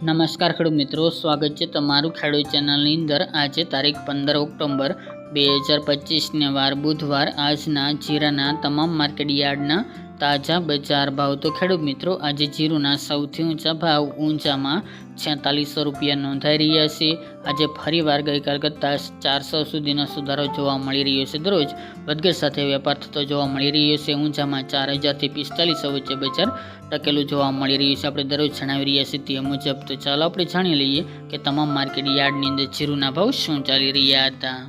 નમસ્કાર ખેડૂત મિત્રો, સ્વાગત છે તમારું ખેડૂત ચેનલની અંદર. આજે તારીખ પંદર ઓક્ટોબર બે હજાર પચીસને વાર બુધવાર આજના જીરાના તમામ માર્કેટ યાર્ડના તાજા બજાર ભાવ. તો ખેડૂત મિત્રો, આજે જીરુના સૌથી ઊંચા ભાવ ઊંચામાં છેતાલીસો રૂપિયા નોંધાઈ રહ્યા છે. આજે ફરીવાર ગઈકાલ કરતાં ચારસો સુધીનો સુધારો જોવા મળી રહ્યો છે. દરરોજ વધઘટ સાથે વેપાર થતો જોવા મળી રહ્યો છે. ઊંચામાં ચાર હજારથી પિસ્તાલીસો વચ્ચે બજાર ટકેલું જોવા મળી રહ્યું છે. આપણે દરરોજ જણાવી રહ્યા છીએ તે મુજબ, તો ચાલો આપણે જાણી લઈએ કે તમામ માર્કેટ યાર્ડની અંદર જીરુના ભાવ શું ચાલી રહ્યા હતા.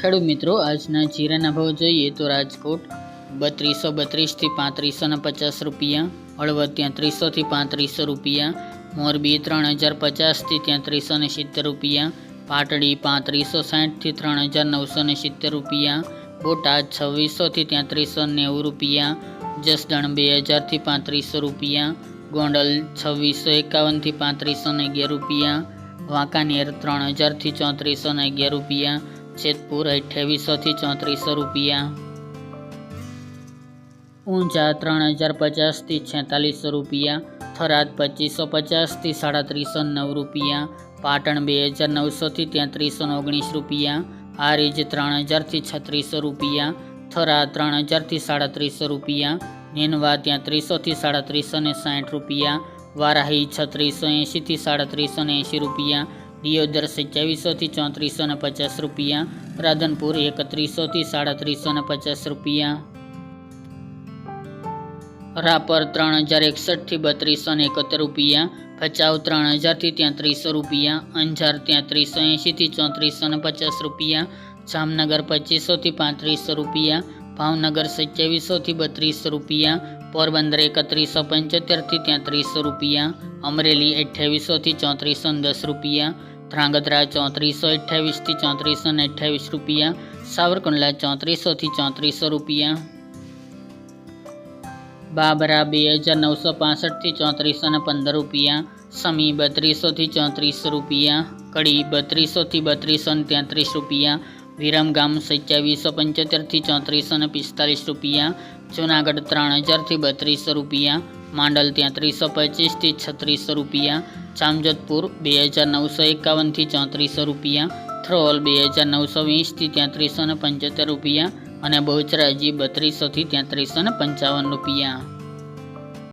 ખેડૂત મિત્રો, આજના જીરાના ભાવ જોઈએ તો રાજકોટ બત્રીસો બત્રીસથી પાંત્રીસો ને પચાસ રૂપિયા હળવદ ત્યાં ત્રીસોથી પાંત્રીસો રૂપિયા, મોરબી ત્રણ હજાર પચાસથી ત્યાં ત્રીસો ને સિત્તેર રૂપિયા, પાટડી પાંત્રીસો સાઠથી ત્રણ હજાર નવસો ને સિત્તેર રૂપિયા, બોટાદ છવ્વીસોથી ત્યાં ત્રીસો નેવું રૂપિયા, જસદણ બે હજારથી પાંત્રીસો રૂપિયા, ગોંડલ છવ્વીસો એકાવનથી પાંત્રીસો ને અગિયાર રૂપિયા, વાંકાનેર ત્રણ હજારથી ચોત્રીસો ને અગિયાર રૂપિયા, જેતપુર અઠ્યાવીસોથી ચોત્રીસો રૂપિયા. ઊંઝા ત્રણ હજાર પચાસથી છેતાલીસો રૂપિયા થરાદ પચીસો પચાસથી સાડત્રીસો નવ રૂપિયા પાટણ બે હજાર નવસોથી તેત્રીસો ઓગણીસ રૂપિયા હારીજ ત્રણ હજારથી છત્રીસો રૂપિયા થરા ત્રણ હજારથી સાડત્રીસો રૂપિયા નેનવા ત્યાં ત્રીસોથી સાડત્રીસો ને સાઠ રૂપિયા વારાહી છત્રીસો એંશીથી સાડત્રીસો ને એંશી રૂપિયા દિયોદર સત્યાવીસોથી ચોત્રીસો ને પચાસ રૂપિયા રાધનપુર એકત્રીસોથી સાડત્રીસો ને પચાસ રૂપિયા રાપર ત્રણ હજાર એકસઠથી બત્રીસો ને એકોતેર રૂપિયા, ભચાઉ ત્રણ હજારથી તેત્રીસો રૂપિયા, અંજાર તેત્રીસો એંશીથી ચોત્રીસો ને પચાસ રૂપિયા, જામનગર પચીસોથી પાંત્રીસો રૂપિયા, ભાવનગર સત્યાવીસોથી બત્રીસો રૂપિયા, પોરબંદર એકત્રીસો પંચોતેરથી તેત્રીસો રૂપિયા, અમરેલી અઠ્યાવીસોથી ચોત્રીસો ને દસ રૂપિયા, ધ્રાંગધ્રા ચોત્રીસો અઠ્યાવીસથી ચોત્રીસો ને અઠ્યાવીસ રૂપિયા, સાવરકુંડલા ચોત્રીસોથી ચોત્રીસો રૂપિયા. બાબરા બે હજાર નવસો પાસઠથી ચોત્રીસો ને પંદર રૂપિયા, સમી બત્રીસોથી ચોત્રીસ રૂપિયા, કડી બત્રીસોથી બત્રીસો ને તેત્રીસ રૂપિયા, વિરમગામ સત્યાવીસો પંચોતેરથી ચોત્રીસો ને પિસ્તાલીસ રૂપિયા, જુનાગઢ ત્રણ હજારથી બત્રીસો રૂપિયા, માંડલ ત્યાંત્રીસો પચીસથી છત્રીસો રૂપિયા, જામજોધપુર બે હજાર નવસો એકાવનથી ચોત્રીસો રૂપિયા, થ્રોલ બે હજાર નવસો વીસથી તેત્રીસો ને પંચોતેર રૂપિયા અને બહુચરાજી બત્રીસોથી તેત્રીસો ને પંચાવન રૂપિયા